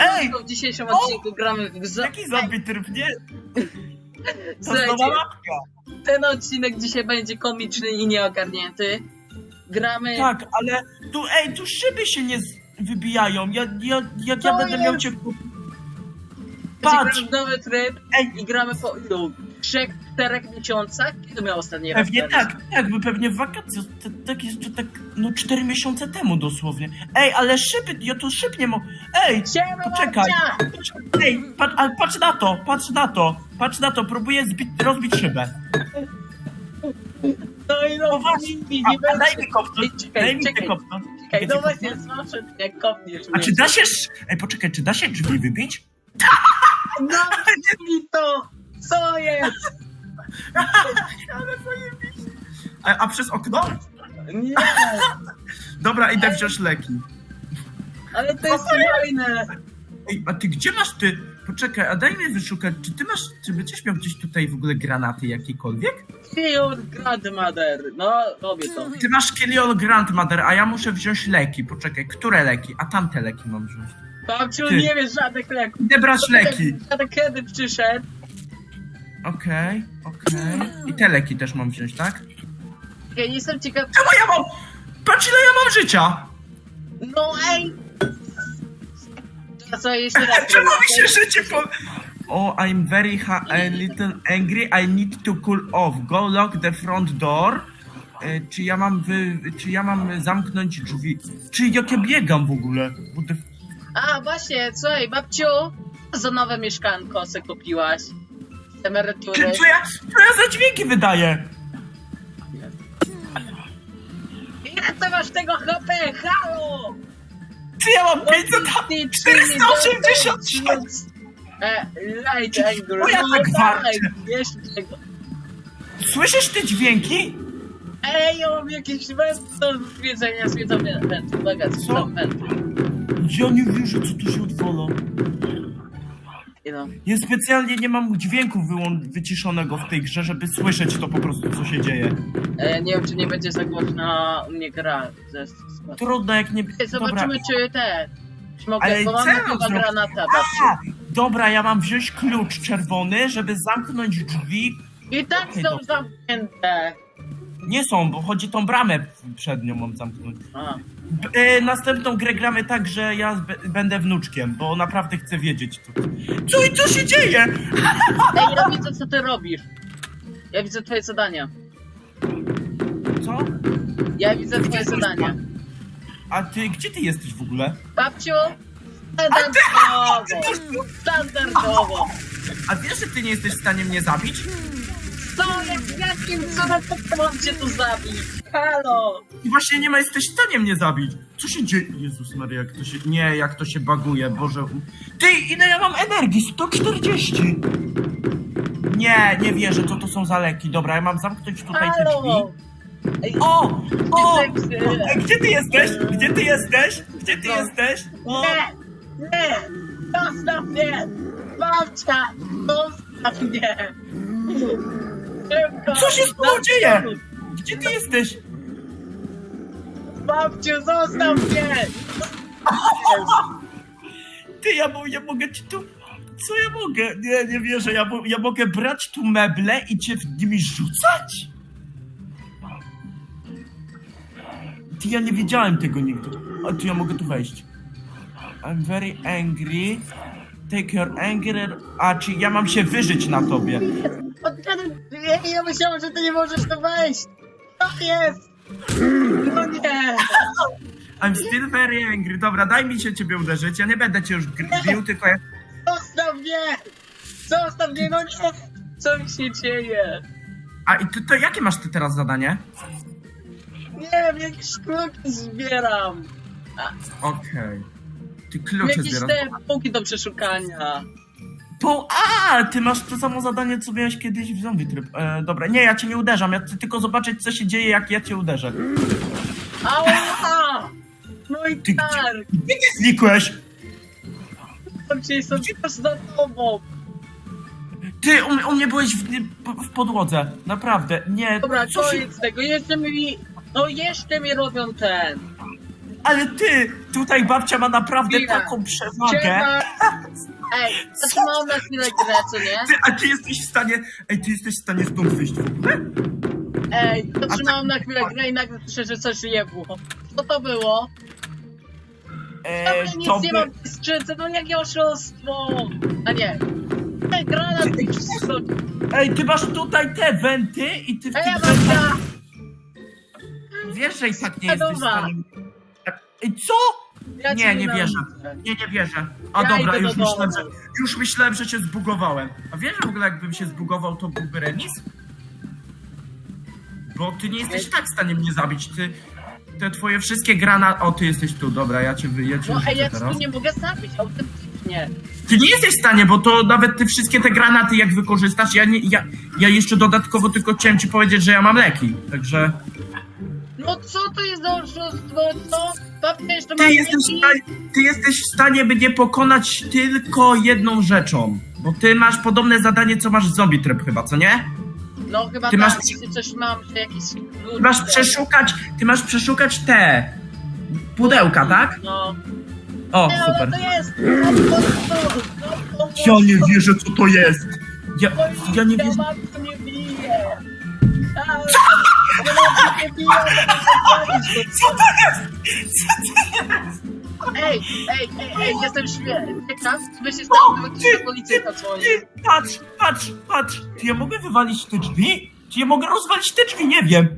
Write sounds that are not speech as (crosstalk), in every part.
Ej! w dzisiejszym odcinku gramy w zo- Jaki zombie tryb, nie? To (laughs) Słuchajcie, znowu mapka. ten odcinek dzisiaj będzie komiczny i nieogarnięty. Gramy... Tak, ale tu, ej, tu szyby się nie z- wybijają. Ja, ja, jak ja To będę jest- miał cię... Patrz! Patrz! nowy tryb Ej, i gramy po ilu? Trzech, czterech miesiącach? Kiedy miał ostatni raz pewnie tak, tak, by pewnie w wakacje, t- tak jeszcze tak, no cztery miesiące temu dosłownie. Ej, ale szyby, ja tu szyb nie mogę... Ej, Siema, Poczekaj. babcia! ej, patrz, ale patrz na to, patrz na to, patrz na to, próbuję zbić, rozbić szybę. No i no, Poważnie, nie, A, a, daj mi kopnąć, czekaj, daj mi czekaj. ty kopnąć. Czekaj, no właśnie, słyszę, jak kopniesz A czy da się... sz- Ej, poczekaj, czy da się drzwi wybić? No (laughs) mi to! Co jest? (laughs) Ale zajebiście. A, a przez okno? Nie, Dobra, idę wziąć leki. ale to jest fajne. Ej, a ty gdzie masz ty? Poczekaj, a daj mi wyszukać, czy ty masz, czy będziesz miał gdzieś tutaj w ogóle granaty jakiekolwiek? Your grandmother. No, robię to. Ty masz Killion Grandmother, a ja muszę wziąć leki. Poczekaj, które leki? A tamte leki mam wziąć. Babciu, Ty. nie wiesz żadnych leków. Idę brać leki. Dziadek kiedy przyszedł? Okej, okej. I te leki też mam wziąć, tak? Ja nie jestem ciekaw. Czemu ja mam... Patrz ile ja mam życia! No ej! To co jeszcze raz? (laughs) Czemu mi się życie po... Oh, I'm very ha- a little angry. I need to cool off. Go lock the front door. E, czy ja mam wy... Czy ja mam zamknąć drzwi? Czy jak ja biegam w ogóle? What the... A właśnie, słuchaj, babciu, co za nowe mieszkanko se kupiłaś? Z emerytury. Czy, ja, co ja za dźwięki wydaję? Ile ty masz tego HP? Halo! Czy ja mam 500... Ty, ty, 486! E, light angle. O, ja no, tak tego. Słyszysz te dźwięki? Ej, ja mam jakieś węd do zwiedzenia, zwiedzenia węd. Uwaga, tam węd? Ja nie wierzę, co tu się odwala. Know. Ja specjalnie nie mam dźwięku wyłą- wyciszonego w tej grze, żeby słyszeć to po prostu, co się dzieje. E, nie wiem, czy nie będzie za głośno u mnie gra. Spoko. Trudno, jak nie... Ej, Zobaczymy, czy te... Czy mogę, Ale bo mam co chyba zrobić? granata. A, dobra, ja mam wziąć klucz czerwony, żeby zamknąć drzwi. I tak Okej, są dobra. zamknięte. Nie są, bo chodzi tą bramę przednią mam zamknąć. A. E, następną grę gramy tak, że ja b- będę wnuczkiem, bo naprawdę chcę wiedzieć co. Co i co się dzieje? (laughs) Ej, ja widzę, co ty robisz. Ja widzę twoje zadania. Co? Ja widzę twoje zadania. A ty, gdzie ty jesteś w ogóle? Babciu, standardowo. (laughs) Standardowo. A wiesz, że ty nie jesteś w stanie mnie zabić? Co, jak, jakim cudem to mam cię tu zabić? Halo. I właśnie nie ma, jesteś w stanie mnie zabić. Co się dzieje? Jezus Maria, jak to się... Nie, jak to się baguje, Boże. Ty, ile ja mam energii? 140! Nie, nie wierzę, co to są za leki. Dobra, ja mam zamknąć tutaj te drzwi. Halo. Ej, O! O! Ej, gdzie ty jesteś? Gdzie ty jesteś? Gdzie ty No. jesteś? O! Nie, nie, zostaw mnie. Babcia, zostaw mnie. Co się z tobą dzieje? Gdzie ty jesteś? Babciu, zostaw mnie. Ty, ja, mo- ja mogę ci tu... Co ja mogę? Nie, nie wierzę. Ja, mo- ja mogę brać tu meble i cię w nimi rzucać? Ty, ja nie wiedziałem tego nigdy. A ty, ja mogę tu wejść. I'm very angry. Take your anger... A, czy ja mam się wyżyć na tobie? Nie, ja myślałem, że ty nie możesz tu wejść. To jest. No nie. I'm still very angry. Dobra, daj mi się ciebie uderzyć. Ja nie będę cię już gr- bił, tylko ja... Zostaw mnie. Zostaw mnie, no nie. Co mi się dzieje? A i to, to jakie masz ty teraz zadanie? Nie wiem, jakieś szklanki zbieram. Okej. Ty klucze Jakieś zbierasz. te półki do przeszukania. To, a, ty masz to samo zadanie, co miałeś kiedyś w zombie tryb. E, dobra, nie, ja cię nie uderzam, ja chcę tylko zobaczyć, co się dzieje, jak ja cię uderzę. Ała! No i Ty tak. Gdzie ty znikłeś? Teraz za tobą. Ty, u, mnie- u mnie byłeś w, w podłodze, naprawdę, nie, Dobra, co się... koniec tego. Jeszcze mi... No jeszcze mi robią ten. Ale ty, tutaj babcia ma naprawdę taką przewagę. (laughs) Ej, zatrzymałam na chwilę grę, co nie? Ty, a ty jesteś w stanie, ej, ty jesteś w stanie stąd wyjść w ogóle? Ej, zatrzymałam na chwilę grę i nagle słyszę, że coś jebło. Co to było? E, Dobra, nic to nie by... mam w skrzynce, no jakie oszustwo! A nie. Ej, granat Ty- wszystko. Ej, ty masz tutaj te wenty i ty w Ej, tych wentach... babcia! Wiesz, że i tak nie jesteś w Dobra. stanie... Ej, co? Ja Nie, cię nie wierzę. Nie, nie wierzę. A Ja dobra, już myślałem, że, już myślałem, że się zbugowałem. A wiesz w ogóle, jakbym się zbugował, to byłby remis? Bo ty nie jesteś tak w stanie mnie zabić. Ty, te twoje wszystkie grana... O, ty jesteś tu, dobra, ja cię, wy- ja cię No ej, ja ci teraz. tu nie mogę zabić, autentycznie. Ty nie jesteś w stanie, bo to nawet ty wszystkie te granaty jak wykorzystasz, ja nie, ja, ja jeszcze dodatkowo tylko chciałem ci powiedzieć, że ja mam leki, także... No co to jest za oszustwo, co? Ty jesteś, w stanie, ty jesteś w stanie mnie pokonać tylko jedną rzeczą, bo ty masz podobne zadanie, co masz zombie tryb chyba, co nie? No chyba Ty tak, masz- coś mam, że jakiś... Ty masz przeszukać, ty masz przeszukać te pudełka, tak? No. O, Nie, super. to jest! Ja nie wierzę, co to jest. Ja, ja nie wierzę. Babcia Co to jest? Co to jest? Ej, ej, ej, ej, jestem się O, stało, gdyby ktoś ty, patrz, patrz, patrz. Czy ja mogę wywalić te drzwi? Czy ja mogę rozwalić te drzwi? Nie wiem.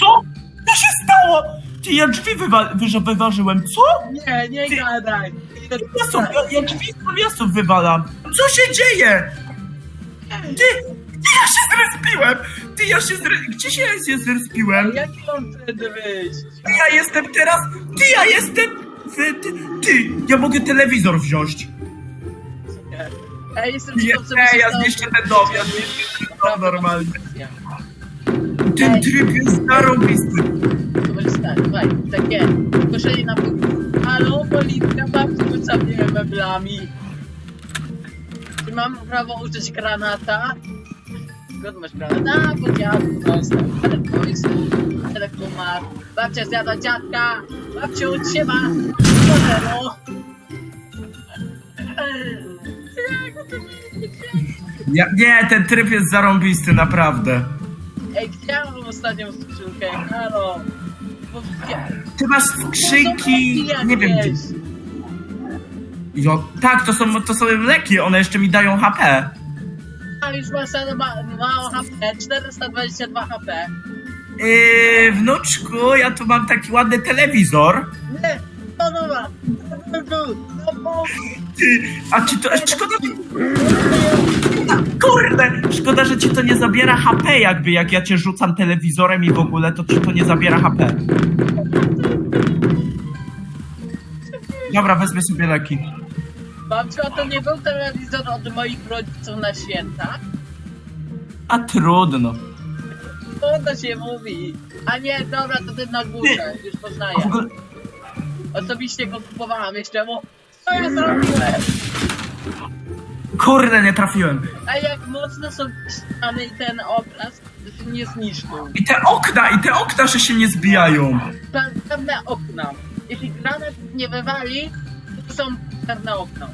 Co? Co się stało? Ty, ja drzwi wywa wyważyłem. Co? Nie, nie gadaj! Ja, ja drzwi z nawiasów wywalam. Co się dzieje? Ty, ja się zrespiłem. Ty, ja się zre... Gdzie się ja się zrespiłem? Jak mam wtedy wyjść? Ty, ja jestem teraz... Ty, ja jestem... w- Ty, ty, ja mogę telewizor wziąć. Nie. Ej, jestem Nie, ciekaw, co by się nie, ja stało, zniszczę gdyby ten dom, ja ktoś zniszczę ten dom normalnie. Ten Ej. tryb jest zarąbisty. To może stać, słuchaj, takie, proszenie na pół. Halo, policja, babci rzuca mnie meblami. Czy mam prawo użyć granata? Skąd masz granata? Bo dziadku dostał. Telefon ma. Babcia zjada dziadka. Babciu, siema. Do zero. Ja, nie, ten tryb jest zarąbisty, naprawdę. Ej, widziałem ostatnią skrzynkę, halo. Bo widzia- Ty masz To są skrzynki, leki nie wiem gdzie. jakieś. Jo, tak, to są, to są leki, one jeszcze mi dają HP. A już ma, mało HP, 422 HP. Yy, wnuczku, ja tu mam taki ładny telewizor. Nie, no dobra. Ty, a ci to, szkoda, kurde, szkoda, że ci to nie zabiera HP jakby, jak ja cię rzucam telewizorem i w ogóle, to ci to nie zabiera HP. Dobra, wezmę sobie leki. Babciu, a to nie był telewizor od moich rodziców na święta? A trudno. To się mówi. A nie, dobra, to ten na górze, już poznaję. A w ogóle, Osobiście go kupowałam jeszcze, bo co ja zrobiłem? kurde, nie trafiłem. A jak mocno są ściany i ten obraz, to się nie zniszczył. I te okna, i te okna, że się nie zbijają. Pe- Pewne okna. Jeśli granat nie wywali, są pewne okna.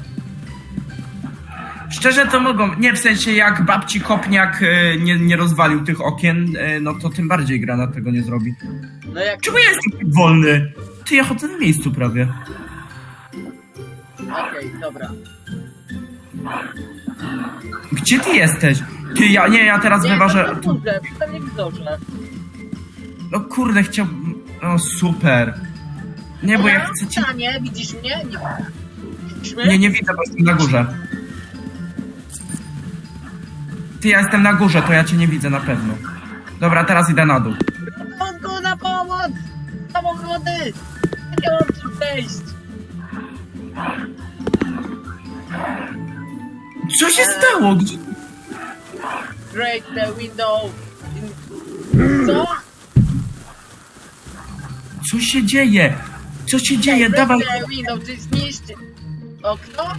Szczerze to mogą, nie w sensie jak babci kopniak e, nie, nie rozwalił tych okien, e, no to tym bardziej granat tego nie zrobi. No jak... Czemu ja jestem tak wolny? Ty, ja chodzę na miejscu prawie. Okej, dobra. Gdzie ty jesteś? Ty, ja, nie, ja teraz Nie, wyważę... na górze, przy telewizorze. No kurde, chciałbym... No super. Nie, bo ja chcę cię... Nie, widzisz mnie? Nie. Widzisz mnie? Nie, nie widzę, bo jestem na górze. Ty, ja jestem na górze, to ja cię nie widzę na pewno. Dobra, teraz idę na dół. Ratunku, na pomoc! Samochody! Nie mam tu przejść! Co się stało? Gdzie... Break the window! In... Co? Co się dzieje? Co się dzieje? Dawaj... window, czy zniszczy... Okno?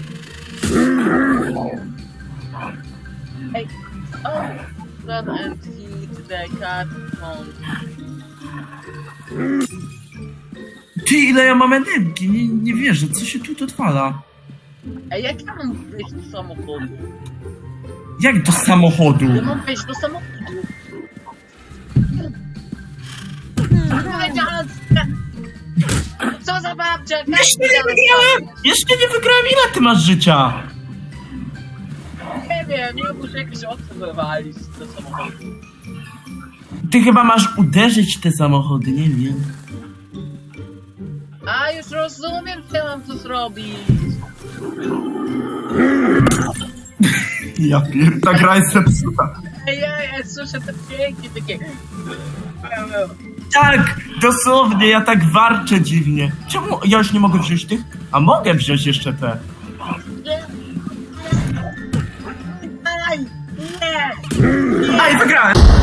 Ej, o! Run and hit the cat phone. Ty, ile ja mam energii? Nie, nie wierzę, co się tu odwala? Ej, jak ja mam wejść do samochodu? Jak do samochodu? Ja mam wejść do samochodu. Powiedziała, Co za babcia? Jeszcze nie wygrałem! Jeszcze nie wygrałem, ile ty masz życia? Nie wiem, ja muszę jakieś okno wywalić do samochodu. Ty chyba masz uderzyć te samochody, nie wiem. A, już rozumiem, co mam tu zrobić. Ja pier... ta gra jest zepsuta. Ej, ej, słyszę te dźwięki takie... Tak, dosłownie, ja tak warczę dziwnie. Czemu ja już nie mogę wziąć tych? A mogę wziąć jeszcze te. Nie. Aj, wygrałem!